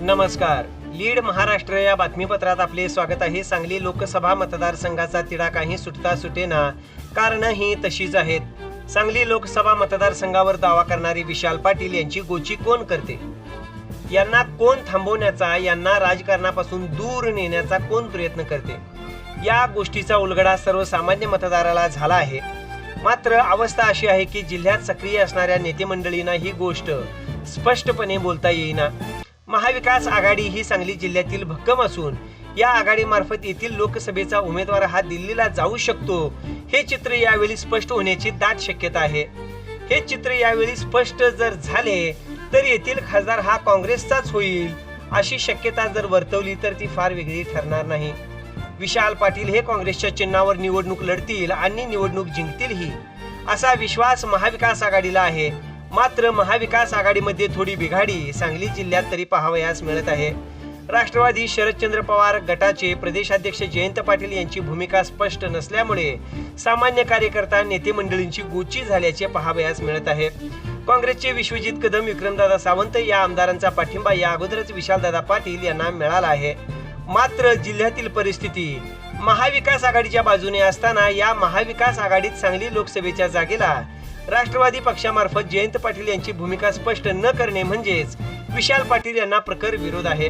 नमस्कार. लीड महाराष्ट्र या बातमीपत्रात आपले स्वागत आहे. सांगली लोकसभा मतदारसंघाचा तिढा काही सुटता सुटेना कारण ही तशीच आहेत. सांगली लोकसभा मतदारसंघावर दावा करणारी विशाल पाटील यांची गोची कोण करते? यांना कोण थांबवण्याचा यांना राजकारणापासून दूर नेण्याचा कोण प्रयत्न करते? या गोष्टीचा उलगडा सर्वसामान्य मतदाराला झाला आहे. मात्र अवस्था अशी आहे की जिल्ह्यात सक्रिय असणाऱ्या नेते मंडळींना ही गोष्ट स्पष्टपणे बोलता येईना. महाविकास आघाडी ही सांगली जिल्ह्यातील भक्कम असून या आघाडीमार्फत येथील लोकसभेचा उमेदवार हा दिल्लीला जाऊ शकतो. हे चित्र यावेळी स्पष्ट होण्याची दाट शक्यता आहे. हे चित्र यावेळी स्पष्ट जर झाले तर येथील खासदार हा काँग्रेसचाच होईल अशी शक्यता जर वर्तवली तर ती फार वेगळी ठरणार नाही. विशाल पाटील हे काँग्रेसच्या चिन्हावर निवडणूक लढतील आणि निवडणूक जिंकतीलही असा विश्वास महाविकास आघाडीला आहे. मात्र महाविकास आघाडीमध्ये थोडी बिघाडी सांगली जिल्ह्यात तरी पाहावयास मिळत आहे. राष्ट्रवादी शरदचंद्र पवार गटाचे प्रदेशाध्यक्ष जयंत पाटील यांची भूमिका स्पष्ट नसल्यामुळे सामान्य कार्यकर्ता नेते मंडळींची गोची झाल्याचे पाहावयास मिळत आहे. काँग्रेसचे विश्वजित कदम विक्रमदादा सावंत या आमदारांचा पाठिंबा या अगोदरच विशालदादा पाटील यांना मिळाला आहे. मात्र जिल्ह्यातील परिस्थिती महाविकास आघाडीच्या बाजूने असताना या महाविकास आघाडीत सांगली लोकसभेच्या जागेला राष्ट्रवादी पक्षामार्फत जयंत पाटील यांची भूमिका स्पष्ट न करणे म्हणजेच विशाल पाटील यांना प्रखर विरोध आहे.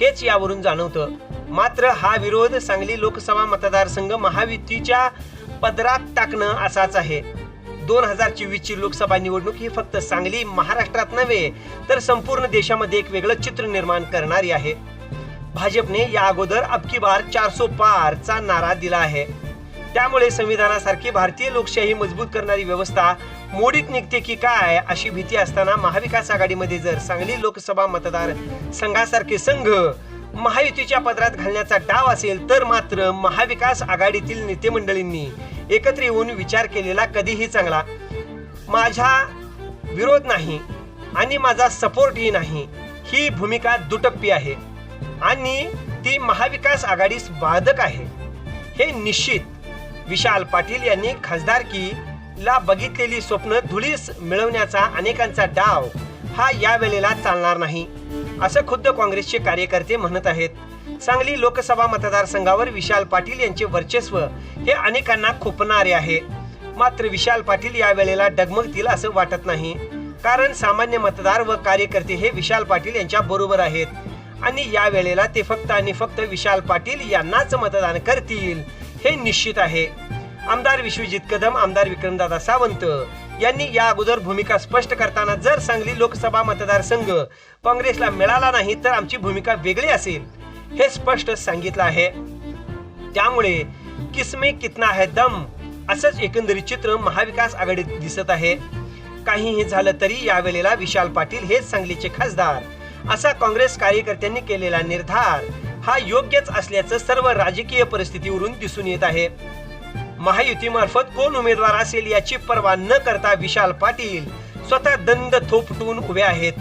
हेच यावरून जाणवतं. मात्र हा विरोध सांगली लोकसभा मतदारसंघ महायुतीच्या पदरात टाकणं असाच आहे. दोन हजार चोवीसची लोकसभा निवडणूक ही फक्त सांगली महाराष्ट्रात नव्हे तर संपूर्ण देशामध्ये एक वेगळं चित्र निर्माण करणारी आहे. भाजपने या अगोदर अबकी बार चारसो पारचा नारा दिला आहे. त्यामुळे संविधानासारखी भारतीय लोकशाही मजबूत करणारी व्यवस्था मोडीत निघते की काय अशी भीती असताना महाविकास आघाडीमध्ये जर सांगली लोकसभा मतदार संघासारखे संघ महायुतीच्या पदरात घालण्याचा डाव असेल तर मात्र महाविकास आघाडीतील नेते मंडळींनी एकत्र येऊन विचार केलेला कधीही चांगला माझा विरोध नाही आणि माझा सपोर्टही नाही. ही भूमिका दुटप्पी आहे आणि ती महाविकास आघाडीस बाधक आहे. हे निश्चित विशाल पाटील यांनी खासदारकीला बघितलेली स्वप्न धुळीस मिळवण्याचा अनेकांचा डाव हा या वेळेला चालणार नाही असं खुद्द काँग्रेसचे कार्यकर्ते म्हणत आहेत. सांगली लोकसभा मतदारसंघावर विशाल पाटील यांचे वर्चस्व हे अनेकांना खुपणारे आहे. मात्र विशाल पाटील या वेळेला डगमगतील असं वाटत नाही. कारण सामान्य मतदार व कार्यकर्ते हे विशाल पाटील यांच्या बरोबर आहेत. आणि या वेळेला ते फक्त आणि फक्त विशाल पाटील यांनाच मतदान करतील हे निश्चित आहे. आमदार विश्वजित कदम आमदार विक्रमदादा सावंत यांनी या अगोदर भूमिका स्पष्ट करताना जर सांगली लोकसभा मतदारसंघ काँग्रेसला मिळाला नाही तर आमची भूमिका वेगळी असेल हे स्पष्ट सांगितलं आहे. त्यामुळे किसमे कितना है दम असंच एकंदरीत चित्र महाविकास आघाडीत दिसत आहे. काहीही झालं तरी यावेळेला विशाल पाटील हेच सांगलीचे खासदार असा काँग्रेस कार्यकर्त्यांनी केलेला निर्धार हा योग्यच असल्याचं सर्व राजकीय परिस्थितीवरून दिसून येत आहे. महायुतीमार्फत कोण उमेदवार असेल याची पर्वा न करता विशाल पाटील स्वतः दंड थोपटून उभे आहेत.